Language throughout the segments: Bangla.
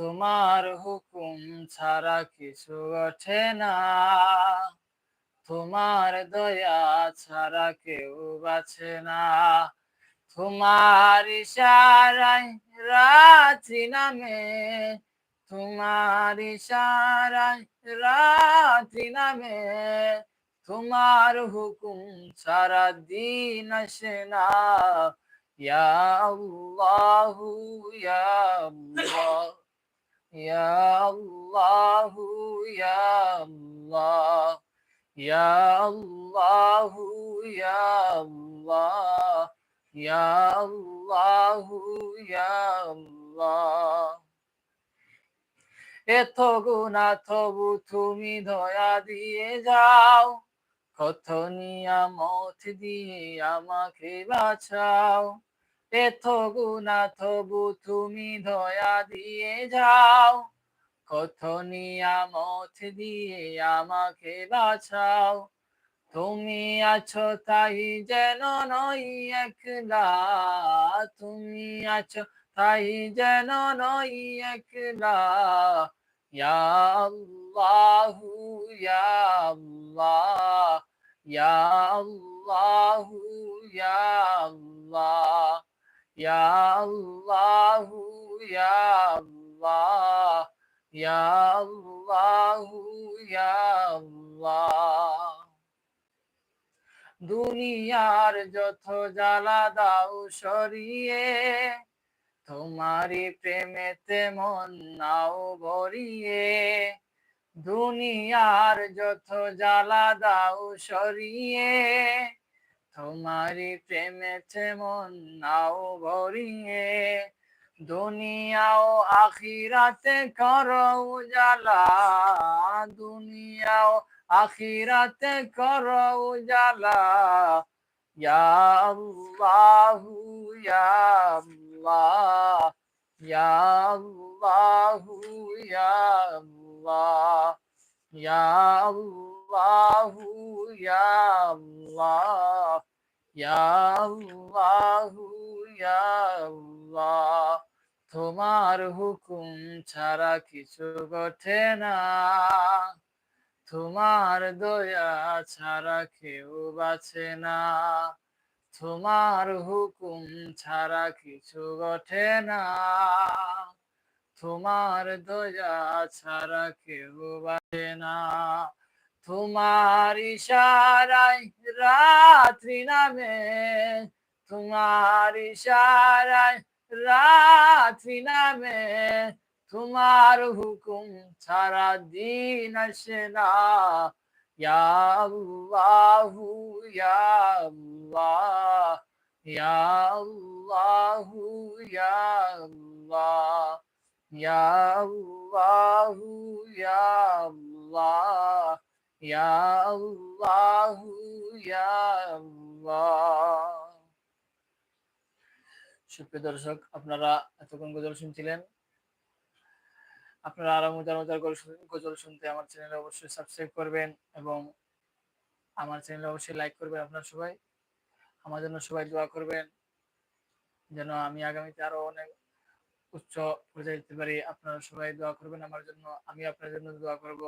তোমার হুকুম ছাড়া কিছু ওঠে না। তোমার দয়া ছাড়া কেউ বাঁচে না। তোমার ইশারায় রাত্রি নামে, তোমার ইশারায় রাত্রি নামে। তোমার হুকুম সারা দিন আসে না। ইয়া আল্লাহু, ইয়া আল্লাহ। ইয়া আল্লাহু ইয়া আল্লাহ ইয়া আল্লাহু ইয়া আল্লাহ ইয়া আল্লাহু ইয়া আল্লাহ এত গুণা তবু তুমি দয়া দিয়ে যাও। কত নিয়ামত দিয়ে আমাকে বাঁচাও। এত গুণা তবু তুমি দয়া দিয়ে যাও। কত নিয়ামত দিয়ে আমাকে বাঁচাও। তুমি আছো তাই যেন নই একলা। তুমি আছো তাই যেন নই একলা। ইয়া আল্লাহু। ইয়া আল্লাহু ইয়া আল্লাহ ইয়া আল্লাহু ইয়া আল্লাহ দুনিয়ার যত জ্বালা দাও সরিয়ে তোমারি প্রেমেতে মন নাও ভরিয়ে। দুনিয়ার যত জ্বালা দাও সরিয়ে তোমারি প্রেমেতে মন নাও ভরিয়ে, দুনিয়াও আখিরাতে করো উজালা, দুনিয়াও আখিরাতে করো উজালা। ইয়া আল্লাহু। ইয়া আল্লাহ, ইয়া আল্লাহু, ইয়া আল্লাহ। তোমার হুকুম ছাড়া কিছু ঘটে না। তোমার দয়া ছাড়া কেউ বাঁচে না। তোমার হুকুম ছাড়া কিছু ঘটে না। তোমার দয়া ছাড়া কেউ বাঁচে না। তোমার ইশারায় রাত্রি নামে, তোমার ইশারায় রাত্রি নামে, তোমার হুকুম ছাড়া দিন আসে না। ইয়া আল্লাহু, ইয়া আল্লাহ, ইয়া আল্লাহু ইয়া আল্লাহু ইয়া আল্লাহ সুপ্রিয় দর্শক, আপনারা এতক্ষণ গজল শুনছিলেন? আপনারা আরও মজার মজার গজল শুনতে আমার চ্যানেলে অবশ্যই সাবস্ক্রাইব করবেন এবং আমার চ্যানেলে অবশ্যই লাইক করবেন আপনারা সবাই। আমার জন্য সবাই দোয়া করবেন যেন আমি আগামীতে আরও অনেক উচ্চ পর্যায়ে যেতে পারি। আপনারা সবাই দোয়া করবেন আমার জন্য, আমি আপনার জন্য দোয়া করব।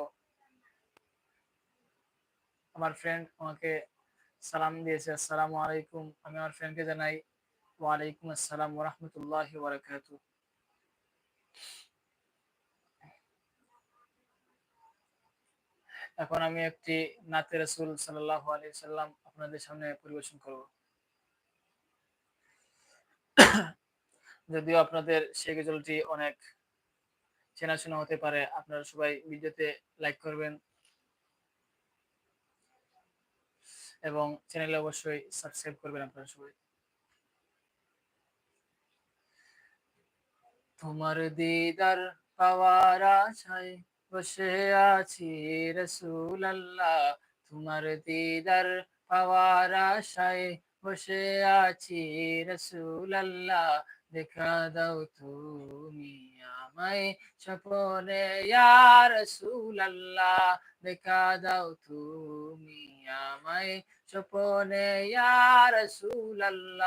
আমার ফ্রেন্ড আমাকে সালাম দিয়েছে, আসসালামু আলাইকুম। আমি আমার ফ্রেন্ডকে জানাই, ওয়ালাইকুম আসসালাম ওরহমতুল্লাহ বারাকাতু এখন আমি একটি নাতে রসুল সাল্লাহ আলি সাল্লাম আপনাদের সামনে পরিবেশন করব। যদিও আপনাদের সেই গজলটি অনেক চেনাশোনা হতে পারে, আপনারা সবাই ভিডিওতে লাইক করবেন। এবং চ্যানেলে অবশ্যই সাবস্ক্রাইব করবেন আপনারা সবাই। তোমার দিদার পাওয়ার আশায় বসে আছি রসুল আল্লাহ তোমার দিদার পাওয়ার আশায় বসে আছি রসুল আল্লাহ দেখা দাও তুমি আমায় স্বপনে রসুল আল্লাহ দেখা দাও তুমি আমায় স্বপনে রসুল আল্লাহ